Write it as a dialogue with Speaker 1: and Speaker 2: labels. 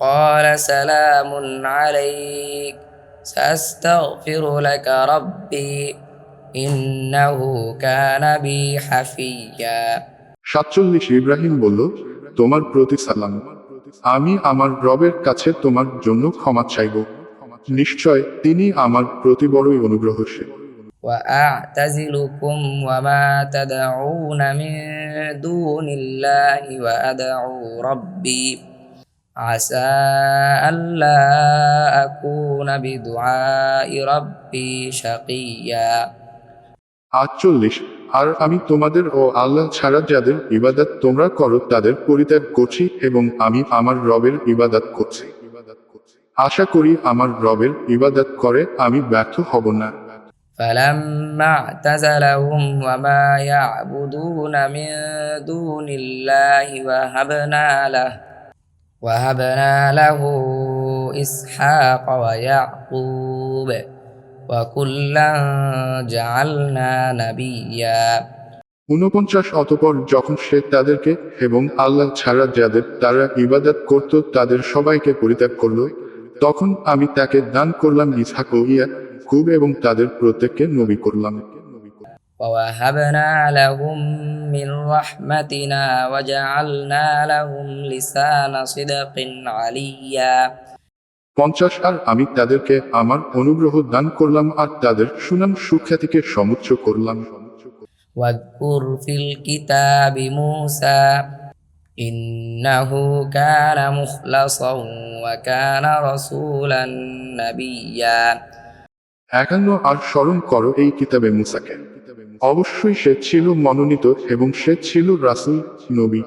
Speaker 1: قال سلام عليك سأستغفر لك ربي إنه كان بي حفيا
Speaker 2: সাতচল্লিশ ইব্রাহিম বলল তোমার প্রতি সালাম আমি আমার রবের কাছে তোমার জন্য ক্ষমা চাইব নিশ্চয় তিনি আমার প্রতি বড়ই অনুগ্রহশীল
Speaker 1: وأعتزلكم وما تدعون من دون الله وأدعو ربي عسى ألا أكون بدعاء ربي شقيا
Speaker 2: আটচল্লিশ আর আমি তোমাদের ও আল্লাহ ছাড়া যাদের ইবাদত তোমরা করো তাদের পরিত্যাগ করছি এবং আমি আমার রবের ইবাদত করছি আশা করি আমার রবের ইবাদত করে আমি ব্যর্থ হব না
Speaker 1: فلما اعتزلهم وما يعبدون من دون الله وهبنا له وهبنا له إسحاق ويعقوب وكلا جعلنا نبيا
Speaker 2: ঊনপঞ্চাশ অতপর যখন সে তাদেরকে এবং আল্লাহ ছাড়া যাদের তারা ইবাদত করত তাদের সবাইকে পরিত্যাগ করল তখন আমি তাকে দান করলাম ইসহাক ও ইয়াকুব এবং তাদের প্রত্যেককে নবী করলাম
Speaker 1: ووهبنا لهم من رحمتنا وجعلنا لهم لسان صدق عليا
Speaker 2: পঞ্চাশ আর আমি তাদেরকে আমার অনুগ্রহ দান করলাম আর তাদের সুনাম সুখ্যাতিকে সমুচ্চ করলাম
Speaker 1: واذكر في الكتاب موسى إنه كان مخلصا وكان رسولا نبيا
Speaker 2: একান্ন আর স্মরণ করো এই কিতাবে মুসাকে অবশ্যই সে ছিল মনোনীত এবং সে ছিল রাসুল নবী।